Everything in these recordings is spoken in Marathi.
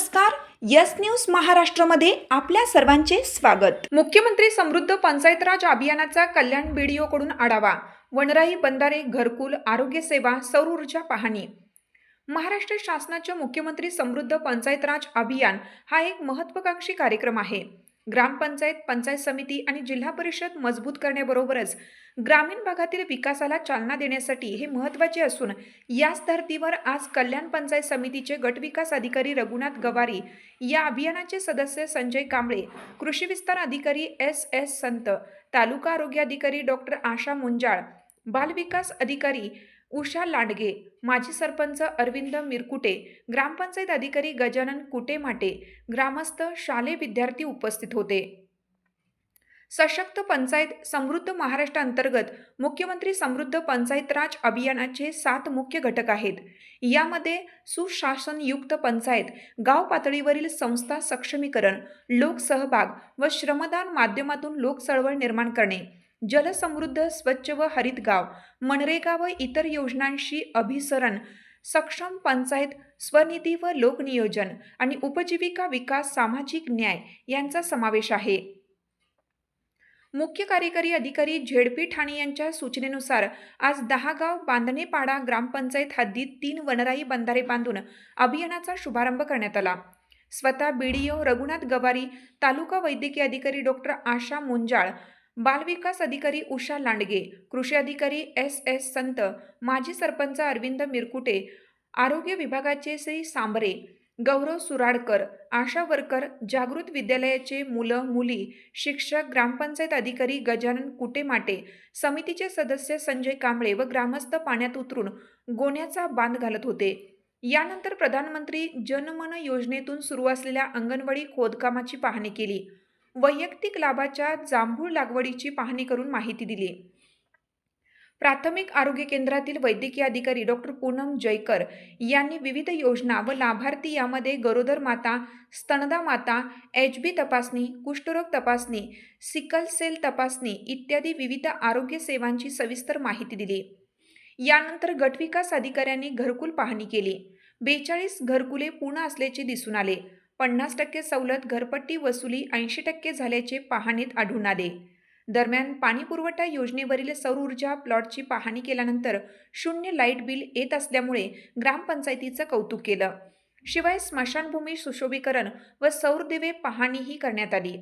नमस्कार यस न्यूज महाराष्ट्रमध्ये आपल्या सर्वांचे स्वागत. मुख्यमंत्री समृद्ध पंचायत राज अभियानाचा कल्याण बीडीओकडून आढावा. वनराई बंधारे घरकुल आरोग्य सेवा सौर ऊर्जा पाहणी. महाराष्ट्र शासनाच्या मुख्यमंत्री समृद्ध पंचायत राज अभियान हा एक महत्वाकांक्षी कार्यक्रम आहे. ग्रामपंचायत पंचायत समिती आणि जिल्हा परिषद मजबूत करण्याबरोबरच ग्रामीण भागातील विकासाला चालना देण्यासाठी हे महत्त्वाचे असून याच धर्तीवर आज कल्याण पंचायत समितीचे गटविकास अधिकारी रघुनाथ गवारी या अभियानाचे सदस्य संजय कांबळे कृषी विस्तार अधिकारी एस एस संत तालुका आरोग्य अधिकारी डॉक्टर आशा मुंजाळ बालविकास अधिकारी उषा लांडगे माजी सरपंच अरविंद मिरकुटे ग्रामपंचायत अधिकारी गजानन कुटेमाटे ग्रामस्थ शालेय विद्यार्थी उपस्थित होते. सशक्त पंचायत समृद्ध महाराष्ट्र अंतर्गत मुख्यमंत्री समृद्ध पंचायत राज अभियानाचे सात मुख्य घटक आहेत. यामध्ये सुशासनयुक्त पंचायत गाव पातळीवरील संस्था सक्षमीकरण लोकसहभाग व श्रमदान माध्यमातून लोकचळवळ निर्माण करणे. जलसमृद्ध स्वच्छ व हरित गाव मनरेगा व इतर योजनांशी अभिसरण सक्षम पंचायत स्वनिधी व लोकनियोजन आणि उपजीविका विकास सामाजिक न्याय यांचा समावेश आहे. मुख्य कार्यकारी अधिकारी झेडपी ठाणे यांच्या सूचनेनुसार आज दहागाव बांधणेपाडा ग्रामपंचायत हद्दीत तीन वनराई बंधारे बांधून अभियानाचा शुभारंभ करण्यात आला. स्वतः बीडीओ रघुनाथ गवारी तालुका वैद्यकीय अधिकारी डॉक्टर आशा मुंजाळ बालविकास अधिकारी उषा लांडगे कृषी अधिकारी एस एस संत माजी सरपंच अरविंद मिरकुटे आरोग्य विभागाचे श्री सांबरे गौरव सुराडकर आशा वर्कर जागृत विद्यालयाचे मुलं मुली शिक्षक ग्रामपंचायत अधिकारी गजानन कुटेमाटे समितीचे सदस्य संजय कांबळे व ग्रामस्थ पाण्यात उतरून गोण्याचा बांध घालत होते. यानंतर प्रधानमंत्री जनमन योजनेतून सुरू असलेल्या अंगणवाडी खोदकामाची पाहणी केली. वैयक्तिक लाभाच्या जांभूळ लागवडीची पाहणी करून माहिती दिली. प्राथमिक आरोग्य केंद्रातील वैद्यकीय अधिकारी डॉक्टर पूनम जयकर यांनी विविध योजना व लाभार्थी यामध्ये गरोदर माता स्तनदा माता एच बी तपासणी कुष्ठरोग तपासणी सिकल सेल तपासणी इत्यादी विविध आरोग्य सेवांची सविस्तर माहिती दिली. यानंतर गटविकास अधिकाऱ्यांनी घरकुल पाहणी केली. बेचाळीस घरकुले पूर्ण असल्याचे दिसून आले. पन्नास टक्के सवलत घरपट्टी वसुली ऐंशी टक्के झाल्याचे पाहणीत आढळून आले. दरम्यान पाणीपुरवठा योजनेवरील सौर ऊर्जा प्लॉटची पाहणी केल्यानंतर शून्य लाइट बिल येत असल्यामुळे ग्रामपंचायतीचं कौतुक केलं. शिवाय स्मशानभूमी सुशोभीकरण व सौर दिवे पाहणीही करण्यात आली.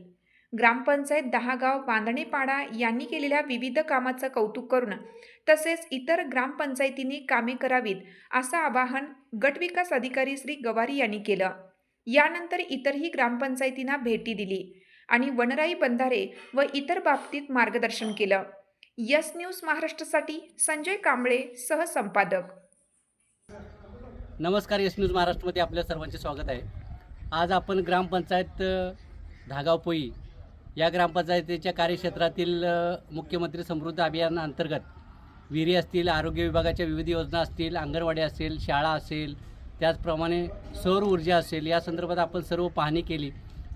ग्रामपंचायत दहागाव बांधणेपाडा यांनी केलेल्या विविध कामाचं कौतुक करून तसेच इतर ग्रामपंचायतींनी कामे करावीत असं आवाहन गटविकास अधिकारी श्री गवारी यांनी केलं. यानंतर इतरही ग्रामपंचायतींना भेटी दिली आणि वनराई बंधारे व इतर बाबतीत मार्गदर्शन केलं. यस न्यूज महाराष्ट्रासाठी संजय कांबळे सहसंपादक. नमस्कार यस न्यूज महाराष्ट्रमध्ये आपल्या सर्वांचे स्वागत आहे. आज आपण ग्रामपंचायत धागावपोई या ग्रामपंचायतीच्या कार्यक्षेत्रातील मुख्यमंत्री समृद्ध अभियानाअंतर्गत विहिरी असतील आरोग्य विभागाच्या विविध योजना असतील अंगणवाडी असेल शाळा असेल त्याचप्रमाणे सौर ऊर्जा असेल या संदर्भात आपण सर्व पाहणी केली.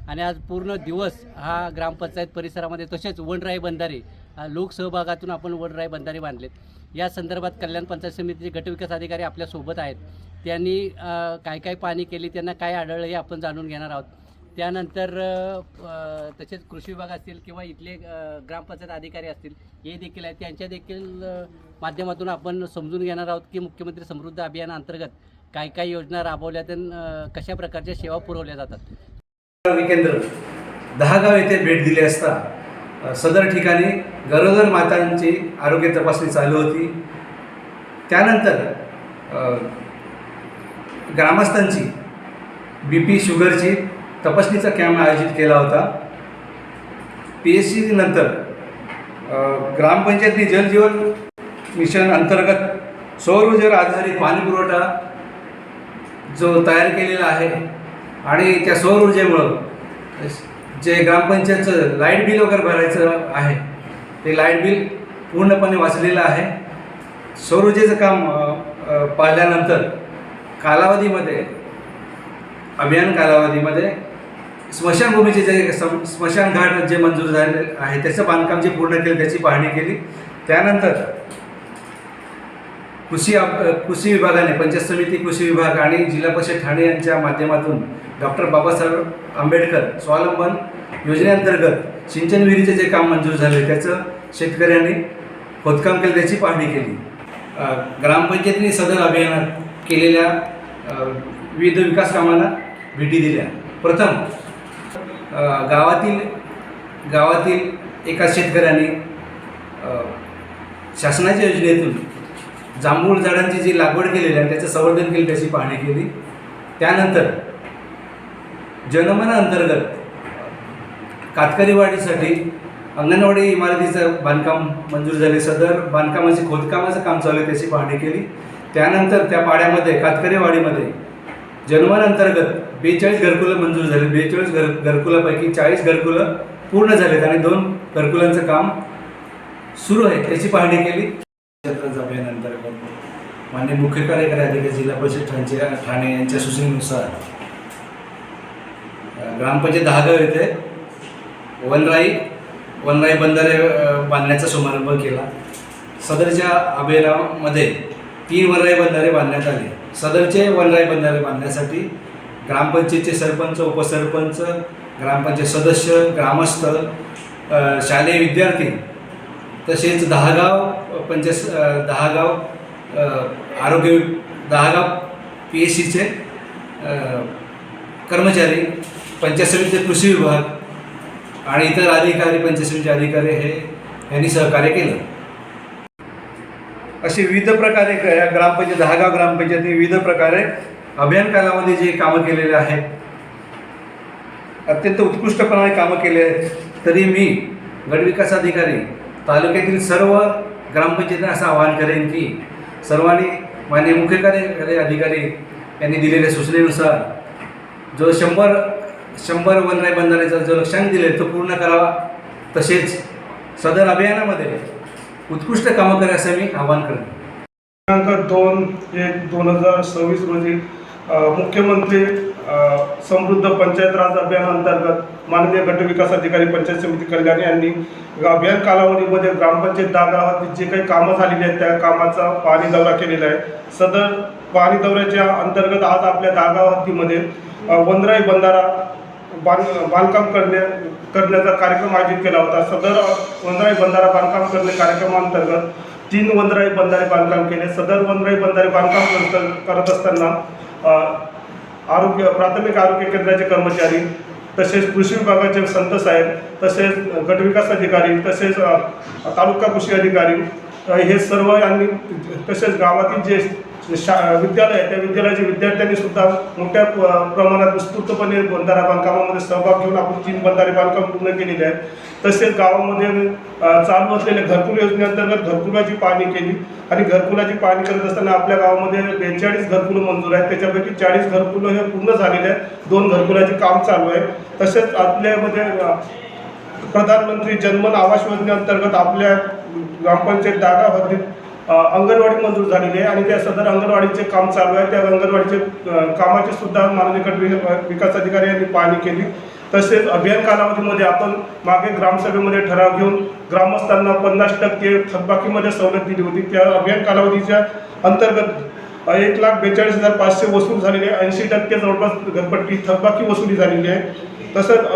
आणि आज पूर्ण दिवस हा ग्रामपंचायत परिसरामध्ये तसेच वनराई बंधारे लोकसहभागातून आपण वनराई बंधारे बांधलेत. या संदर्भात कल्याण पंचायत समितीचे गटविकास अधिकारी आपल्यासोबत आहेत. त्यांनी काय काय पाहणी केली त्यांना काय आढळलं हे आपण जाणून घेणार आहोत. त्यानंतर तसेच कृषी विभाग असतील किंवा इथले ग्रामपंचायत अधिकारी असतील हे देखील आहेत. त्यांच्या देखील माध्यमातून आपण समजून घेणार आहोत की मुख्यमंत्री समृद्ध अभियानाअंतर्गत काय काय योजना राबवल्या आणि कशा प्रकारच्या सेवा पुरवल्या जातात? केंद्र दहागाव येथे भेट दिली असता सदर ठिकाणी गरोदर मातांची आरोग्य तपासणी चालू होती. त्यानंतर ग्रामस्थांची बी पी शुगरची तपासणीचा कॅम्प आयोजित केला होता. पी एच सी नंतर अ, ग्रामपंचायतनी जलजीवन मिशन अंतर्गत सौर ऊर्जेवर आधारित पाणीपुरवठा जो तयार केलेला आहे आणि त्या सौर ऊर्जेमुळं जे ग्रामपंचायतचं लाइट बिल वगैरे भरायचं आहे ते लाइट बिल पूर्णपणे वाचलेलं आहे. सौर ऊर्जेचं काम पाहिल्यानंतर कालावधीमध्ये अभियान कालावधीमध्ये स्मशानभूमीचे जे सम स्मशानघाट जे मंजूर झाले आहे त्याचं बांधकाम जे पूर्ण केलं त्याची पाहणी केली. त्यानंतर कृषी आप कृषी विभागाने पंचायत समिती कृषी विभाग आणि जिल्हा परिषद ठाणे यांच्या माध्यमातून डॉक्टर बाबासाहेब आंबेडकर स्वावलंबन योजनेअंतर्गत सिंचन विहिरीचे जे काम मंजूर झाले त्याचं शेतकऱ्यांनी खोदकाम केलं त्याची पाहणी केली. ग्रामपंचायतीने सदर अभियानात केलेल्या विविध विकास कामांना भेटी दिल्या. प्रथम गावातील गावातील एका शेतकऱ्याने शासनाच्या योजनेतून जांभूळ झाडांची जी लागवड केलेली आहे त्याचं संवर्धन केलं त्याची पाहणी केली. त्यानंतर जनमना अंतर्गत अंगणवाडी इमारतीचं बांधकाम मंजूर झाले. सदर बांधकामाचे खोदकामाचं काम चालू आहे त्याची पाहणी केली. त्यानंतर त्या पाड्यामध्ये कातकरीवाडीमध्ये जनमन अंतर्गत बेचाळीस घरकुलं मंजूर झाले. बेचाळीस घर घरकुलापैकी चाळीस घरकुलं पूर्ण झालेत आणि दोन घरकुलांचं काम सुरू आहे त्याची पाहणी केली. क्षेत्राचं अभियान मान्य मुख्य कार्यकारी अधिकारी जिल्हा परिषद ठाणे ठाणे यांच्या सूचनेनुसार ग्रामपंचायत दहागाव येथे वनराई वनराई बंधारे बांधण्याचा शुभारंभ केला. सदरच्या अभियानामध्ये तीन वनराई बंधारे बांधण्यात आले. सदरचे वनराई बंधारे बांधण्यासाठी ग्रामपंचायतचे सरपंच उपसरपंच ग्रामपंचायत सदस्य ग्रामस्थ शालेय विद्यार्थी तसेच दहागाव पंचायत दहागाव आरोग्य वि- दहागाव पी एस सीचे कर्मचारी पंचायत समितीचे कृषी विभाग आणि इतर अधिकारी पंचायत समितीचे अधिकारी हे यांनी सहकार्य केलं. असे विविध प्रकारे या ग्रामपंचायत दहागाव ग्रामपंचायतीने विविध प्रकारे अभियान कालामध्ये जे कामं केलेले आहेत अत्यंत उत्कृष्टपणाने कामं केले आहेत तरी मी गटविकास अधिकारी तालुक्यातील सर्व ग्रामपंचायतीने असं आवाहन करेन की सर्वांनी मान्य मुख्य कार्यकारी अधिकारी यांनी दिलेल्या सूचनेनुसार जो शंभर शंभर वनराय बंधाऱ्याचा जो लक्षांक दिले तो पूर्ण करावा. तसेच सदर अभियानामध्ये उत्कृष्ट कामं करा असं मी आवाहन करेन दिनांक दोन एक दोन हजार सव्वीस रोजी मुख्यमंत्री समृद्ध पंचायत राज अभियान अंतर्गत माननीय गट विकास अधिकारी पंचायत समिती कल्याण यांनी अभियान कालावधीमध्ये ग्रामपंचायत दहा गावात जे काही कामं झालेली आहेत त्या कामाचा पाहणी दौरा केलेला आहे. सदर पाहणी दौऱ्याच्या अंतर्गत आज आपल्या दहा गाव वनराई बंधारा बांध बांधकाम करण्या करण्याचा कार्यक्रम आयोजित केला होता. सदर वनराई बंधारा बांधकाम करणे कार्यक्रमांतर्गत तीन वनराई बंधारे बांधकाम केले. सदर वनराई बंधारे बांधकाम करत करत असताना आरोग्य प्राथमिक आरोग्य केंद्राचे कर्मचारी तसेच कृषी विभागाचे संत साहेब तसेच गटविकास अधिकारी तसेच तालुका कृषी अधिकारी हे सर्व यांनी तसेच गावातील जे शा विद्यालय आहे त्या विद्यालयाच्या विद्यार्थ्यांनी सुद्धा मोठ्या प्रमाणात विस्तृतपणे बंधारा बांधकामामध्ये सहभाग घेऊन आपण तीन बंधारे बांधकाम पूर्ण केलेले आहे तसेच गावामध्ये चालू असलेल्या घरकुल योजनेअंतर्गत घरकुलाची पाहणी केली आणि घरकुलाची पाहणी करत असताना आपल्या गावामध्ये बेचाळीस घरकुलं मंजूर आहेत. त्याच्यापैकी चाळीस घरकुलं हे पूर्ण झालेले आहेत. दोन घरकुलाचे काम चालू आहे. तसेच आपल्यामध्ये प्रधानमंत्री जनमन आवास योजनेअंतर्गत आपल्या ग्रामपंचायत जागा हद्दीत अंगणवाडी मंजूर झालेली आहे आणि त्या सदर अंगणवाडीचे काम चालू आहे. त्या अंगणवाडीचे कामाची सुद्धा माननीय गट विकास अधिकारी यांनी पाहणी केली. तसेच अभियान कालावधीमध्ये आपण मागे ग्रामसभेमध्ये ठराव घेऊन ग्रामस्थांना पन्नास टक्के थकबाकीमध्ये सवलत दिली होती. त्या अभियान कालावधीच्या अंतर्गत एक लाख बेचाळीस हजार पाचशे वसूल झालेले आहे. ऐंशी टक्के जवळपास घरपट्टी थकबाकी वसुली झालेली आहे. तसंच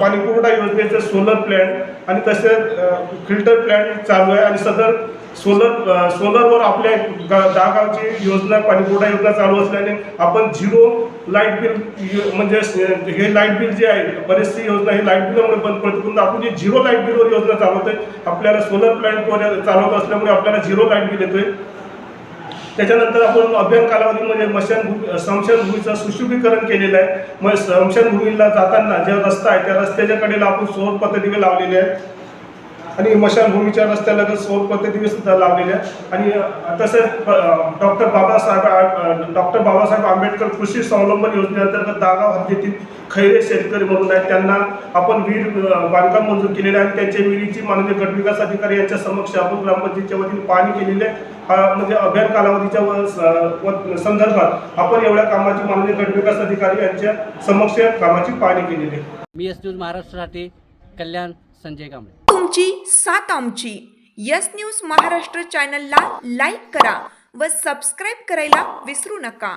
पाणीपुरवठा योजनेचे सोलर प्लॅन्ट आणि तसेच फिल्टर प्लॅन्ट चालू आहे आणि सदर सोलर सोलरवर आपल्या गा दहा गावची योजना पाणीपुरवठा योजना चालू असल्याने आपण झिरो लाइट बिल म्हणजे हे लाइट बिल जे आहे बरेचशी योजना हे लाइट बिलामुळे बंद पडते. परंतु आपण जे झिरो लाइट बिलवर योजना चालवतोय आपल्याला सोलर प्लॅन्टवर चालवत असल्यामुळे आपल्याला झिरो लाइट बिल येतोय. त्याच्यानंतर आपण अभियान कालावधीमध्ये मशानभूमी स्मशानभूमीचं सुशोभीकरण केलेलं आहे. मग स्मशानभूमीला जाताना जे रस्ता आहे त्या रस्त्याच्या कडेला आपण सौर पद्धतीने लावलेले आहे आणि मशानभूमीच्या रस्त्याला सौर पद्धतीने सुद्धा लावलेले आहे आणि तसेच डॉक्टर बाबासाहेब डॉक्टर बाबासाहेब आंबेडकर कृषी स्वावलंबन योजनेअंतर्गत दागाव हद्दीतील खैरे शेतकरी म्हणून आहेत. त्यांना आपण विहीर बांधकाम मंजूर केलेले आहे. आणि त्यांच्या विहिरीची माननीय गटविकास अधिकारी यांच्या समक्ष आपण ग्रामपंचायतीच्या वतीने पाणी केलेले आहे. हा म्हणजे अभियान कालावधीच्या संदर्भात आपण एवढ्या कामाची माननीय गटविकास अधिकारी यांच्या समक्ष कामाची पाहणी केलेली आहे. मी एस न्यूज महाराष्ट्रासाठी कल्याण संजय कांबळे. तुमची सात आमची. यस न्यूज महाराष्ट्र चॅनलला लाईक करा व सबस्क्राईब करायला विसरू नका.